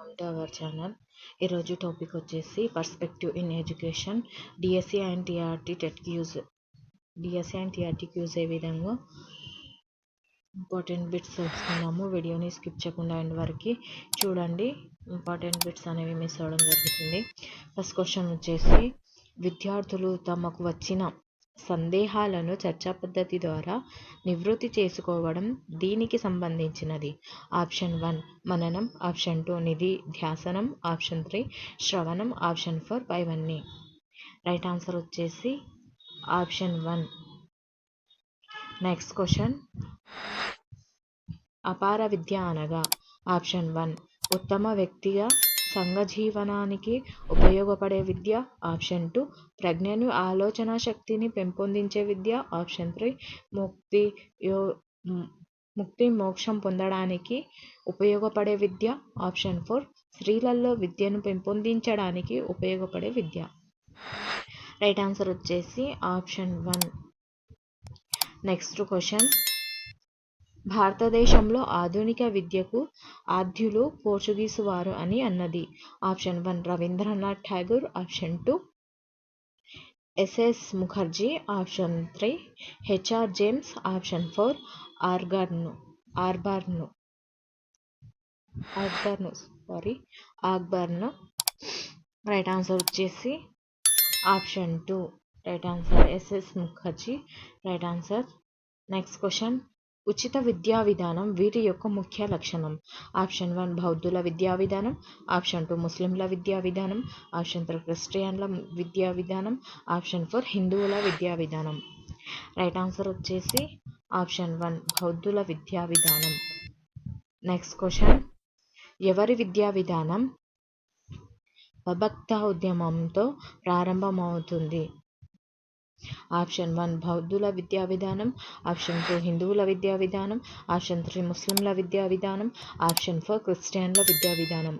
Welcome to our channel ఈరోజు topic వచ్చేసి perspective in education DSC and TRT టెట్కి use DSC and టీఆర్టీకి use అయ్యే విధంగా ఇంపార్టెంట్ బిట్స్ వస్తున్నాము వీడియోని స్కిప్ చేయకుండా ఎండ్ వరకు చూడండి. ఇంపార్టెంట్ బిట్స్ అనేవి మిస్ అవ్వడం జరుగుతుంది. ఫస్ట్ క్వశ్చన్ వచ్చేసి విద్యార్థులు తమకు వచ్చిన సందేహాలను చర్చా పద్ధతి ద్వారా నివృత్తి చేసుకోవడం దీనికి సంబంధించినది. ఆప్షన్ వన్ మననం. ఆప్షన్ టూ నిధి ధ్యాసనం. ఆప్షన్ త్రీ శ్రవణం. ఆప్షన్ ఫోర్ పైవన్నీ. రైట్ ఆన్సర్ వచ్చేసి ఆప్షన్ వన్. Next question. అపార విద్య అనగా ఆప్షన్ వన్ ఉత్తమ వ్యక్తిగా సంఘజీవనానికి ఉపయోగపడే విద్య ఆప్షన్ టూ. ప్రజ్ఞను ఆలోచన శక్తిని పెంపొందించే విద్య ఆప్షన్ త్రీ. ముక్తి యో ముక్తి మోక్షం పొందడానికి ఉపయోగపడే విద్య ఆప్షన్ ఫోర్. స్త్రీలలో విద్యను పెంపొందించడానికి ఉపయోగపడే విద్య. రైట్ ఆన్సర్ వచ్చేసి ఆప్షన్ వన్. Next question. భారతదేశంలో ఆధునిక విద్యకు ఆద్యులు పోర్చుగీసు వారు అని అన్నది. Option one Rabindranath Tagore option two SS Mukherjee option three HR James option four ఆర్గర్ను ఆర్బర్ను అక్బర్ను సారీ అక్బర్ను రైట్ ఆన్సర్ వచ్చేసి option two. Right answer SS Mukherjee. Right answer next question. ఉచిత విద్యా విధానం వీటి యొక్క ముఖ్య లక్షణం. ఆప్షన్ వన్ బౌద్ధుల విద్యా విధానం ఆప్షన్ టూ ముస్లింల విద్యా విధానం ఆప్షన్ త్రీ క్రిస్టియన్ల విద్యా విధానం ఆప్షన్ ఫోర్ హిందువుల విద్యా విధానం. రైట్ ఆన్సర్ వచ్చేసి ఆప్షన్ వన్ బౌద్ధుల విద్యా విధానం. Next question. ఎవరి విద్యా విధానం? భక్త ఉద్యమంతో ప్రారంభమవుతుంది. ఆప్షన్ వన్ బౌద్ధుల విద్యా విధానం ఆప్షన్ టూ హిందువుల విద్యా విధానం ఆప్షన్ త్రీ ముస్లింల విద్యా విధానం ఆప్షన్ ఫోర్ క్రిస్టియన్ల విద్యా విధానం.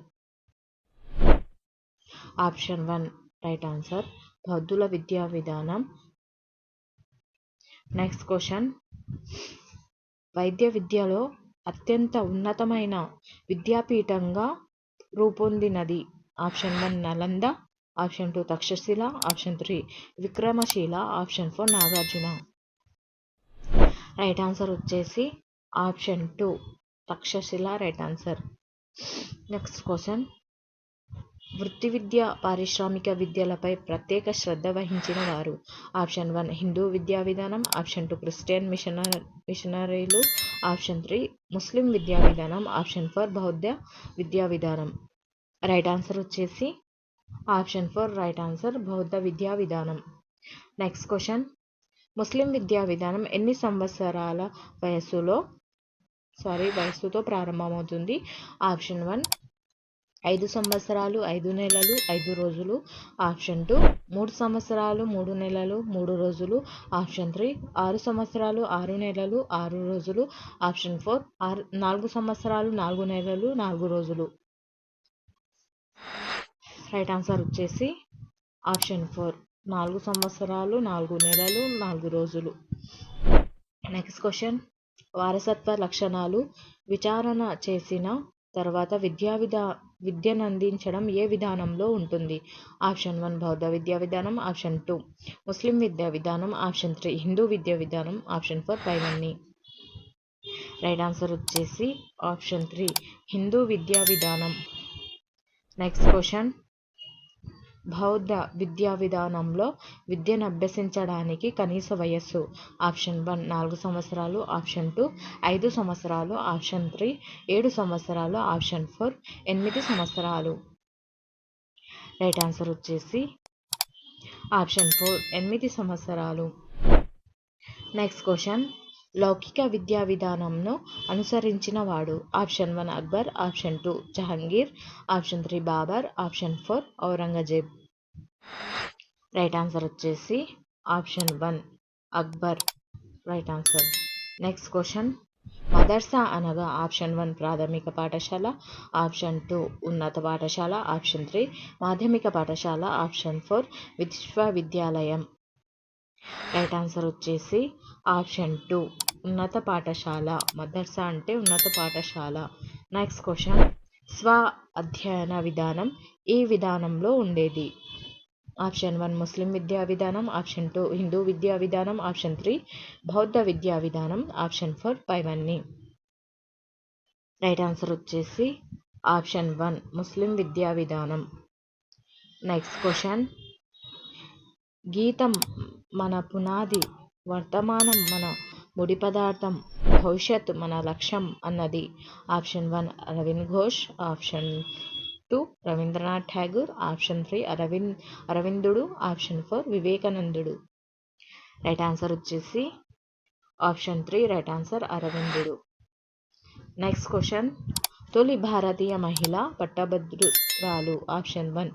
ఆప్షన్ వన్ రైట్ ఆన్సర్ బౌద్ధుల విద్యా విధానం. నెక్స్ట్ క్వశ్చన్ వైద్య విద్యలో అత్యంత ఉన్నతమైన విద్యాపీఠంగా రూపొందినది. Option one Nalanda option two Takshashila option three Vikramashila option four Nagarjuna. Right answer వచ్చేసి option two Takshashila right answer. Next question. వృత్తి విద్య పారిశ్రామిక విద్యలపై ప్రత్యేక శ్రద్ధ వహించిన వారు. ఆప్షన్ వన్ హిందూ విద్యా విధానం ఆప్షన్ టూ క్రిస్టియన్ మిషనర్ మిషనరీలు ఆప్షన్ త్రీ ముస్లిం విద్యా విధానం ఆప్షన్ ఫోర్ బౌద్ధ విద్యా విధానం. రైట్ ఆన్సర్ వచ్చేసి ఆప్షన్ ఫోర్ రైట్ ఆన్సర్ బౌద్ధ విద్యా విధానం. నెక్స్ట్ క్వశ్చన్ ముస్లిం విద్యా విధానం ఎన్ని సంవత్సరాల వయస్సులో సారీ వయస్సుతో ప్రారంభమవుతుంది? ఆప్షన్ వన్ ఐదు సంవత్సరాలు ఐదు నెలలు ఐదు రోజులు. ఆప్షన్ టూ మూడు సంవత్సరాలు మూడు నెలలు మూడు రోజులు. ఆప్షన్ త్రీ ఆరు సంవత్సరాలు ఆరు నెలలు ఆరు రోజులు. ఆప్షన్ ఫోర్ ఆరు నాలుగు సంవత్సరాలు నాలుగు నెలలు నాలుగు రోజులు. రైట్ ఆన్సర్ వచ్చేసి ఆప్షన్ ఫోర్ నాలుగు సంవత్సరాలు నాలుగు నెలలు నాలుగు రోజులు. నెక్స్ట్ క్వశ్చన్ వారసత్వ లక్షణాలు. విచారణ చేసిన తర్వాత విద్యా విధా విద్యను అందించడం ఏ విధానంలో ఉంటుంది? ఆప్షన్ వన్ బౌద్ధ విద్యా విధానం. ఆప్షన్ టూ ముస్లిం విద్యా విధానం. ఆప్షన్ త్రీ హిందూ విద్యా విధానం. ఆప్షన్ ఫోర్ పైవన్నీ. రైట్ ఆన్సర్ వచ్చేసి ఆప్షన్ త్రీ హిందూ విద్యా విధానం. నెక్స్ట్ క్వశ్చన్ బౌద్ధ విద్యా విధానంలో విద్యను అభ్యసించడానికి కనీస వయస్సు ఆప్షన్ వన్ నాలుగు సంవత్సరాలు ఆప్షన్ టూ ఐదు సంవత్సరాలు ఆప్షన్ త్రీ ఏడు సంవత్సరాలు ఆప్షన్ ఫోర్ ఎనిమిది సంవత్సరాలు. రైట్ ఆన్సర్ వచ్చేసి ఆప్షన్ ఫోర్ ఎనిమిది సంవత్సరాలు. Next question. లౌకిక విద్యా విధానంను అనుసరించిన వాడు option one Akbar option two Jahangir option three Babur option four Aurangzeb. Right answer వచ్చేసి option one Akbar. Right answer. Next question. మదర్సా అనగా ఆప్షన్ వన్ ప్రాథమిక పాఠశాల ఆప్షన్ టూ ఉన్నత పాఠశాల ఆప్షన్ త్రీ మాధ్యమిక పాఠశాల ఆప్షన్ ఫోర్ విశ్వవిద్యాలయం. రైట్ ఆన్సర్ వచ్చేసి ఆప్షన్ టూ ఉన్నత పాఠశాల. మదర్సా అంటే ఉన్నత పాఠశాల. నెక్స్ట్ క్వశ్చన్ స్వ అధ్యయన విధానం ఈ విధానంలో ఉండేది? ఆప్షన్ వన్ ముస్లిం విద్యా విధానం. ఆప్షన్ టూ హిందూ విద్యా విధానం. ఆప్షన్ త్రీ బౌద్ధ విద్యా విధానం. ఆప్షన్ ఫోర్ పైవన్నీ రైట్ ఆన్సర్ వచ్చేసి ఆప్షన్ వన్ ముస్లిం విద్యా విధానం. నెక్స్ట్ క్వశ్చన్ గీతం మన పునాది వర్తమానం మన ముడి పదార్థం భవిష్యత్ మన లక్ష్యం అన్నది. Option one Aravind Ghosh. Option two Rabindranath Tagore. Option three Aravind అరవిందుడు. Option four వివేకానందుడు. రైట్ ఆన్సర్ వచ్చేసి option three right answer అరవిందుడు. Next question. తొలి భారతీయ మహిళ పట్టభద్రురాలు. Option one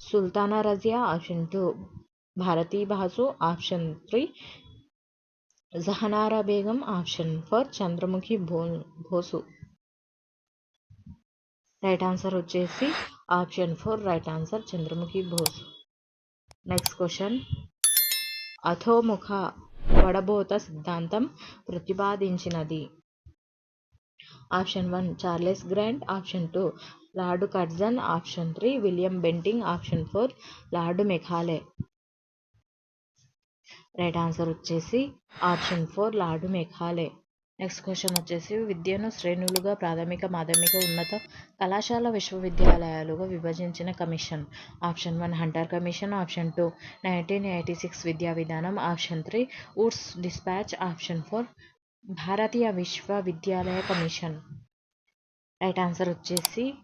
Sultana Razia. Option two Bharati Basu option three Jahanara Begum option four Chandramukhi బో Bose right answer వచ్చేసి option four right answer Chandramukhi Bose next question అథోముఖ వడబోత సిద్ధాంతం ప్రతిపాదించినది. Option one Charles Grant option two Lord Curzon option three William Bentinck option four Lord Macaulay right answer వచ్చేసి option four Lord Macaulay next question వచ్చేసి విద్యను శ్రేణులుగా ప్రాథమిక మాధ్యమిక ఉన్నత కళాశాల విశ్వవిద్యాలయాలుగా విభజించిన commission. Option one Hunter commission. Option two nineteen eighty six విద్యా విధానం. Option three Woods dispatch. Option four భారతీయ విశ్వవిద్యాలయ కమిషన్. రైట్ ఆన్సర్ వచ్చేసి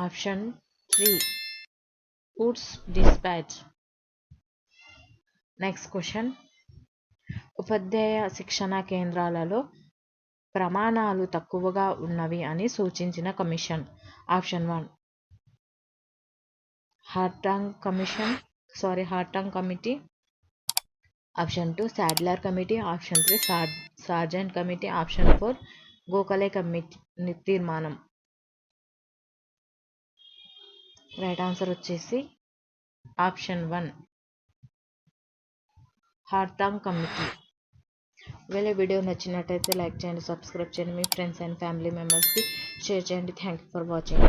option three Woods dispatch. Next question ఉపాధ్యాయ శిక్షణ కేంద్రాలలో ప్రమాణాలు తక్కువగా ఉన్నవి అని సూచించిన commission. Option one. Hartog commission sorry Hartog committee. Option two Sadler committee. Option three Sargent committee. Option four Gokhale committee తీర్మానం. రైట్ ఆన్సర్ వచ్చేసి ఆప్షన్ వన్. Hartog committee. ఒకవేళ వీడియో నచ్చినట్టయితే లైక్ చేయండి సబ్స్క్రైబ్ చేయండి. మీ ఫ్రెండ్స్ అండ్ ఫ్యామిలీ మెంబర్స్కి share చేయండి. Thank you for watching.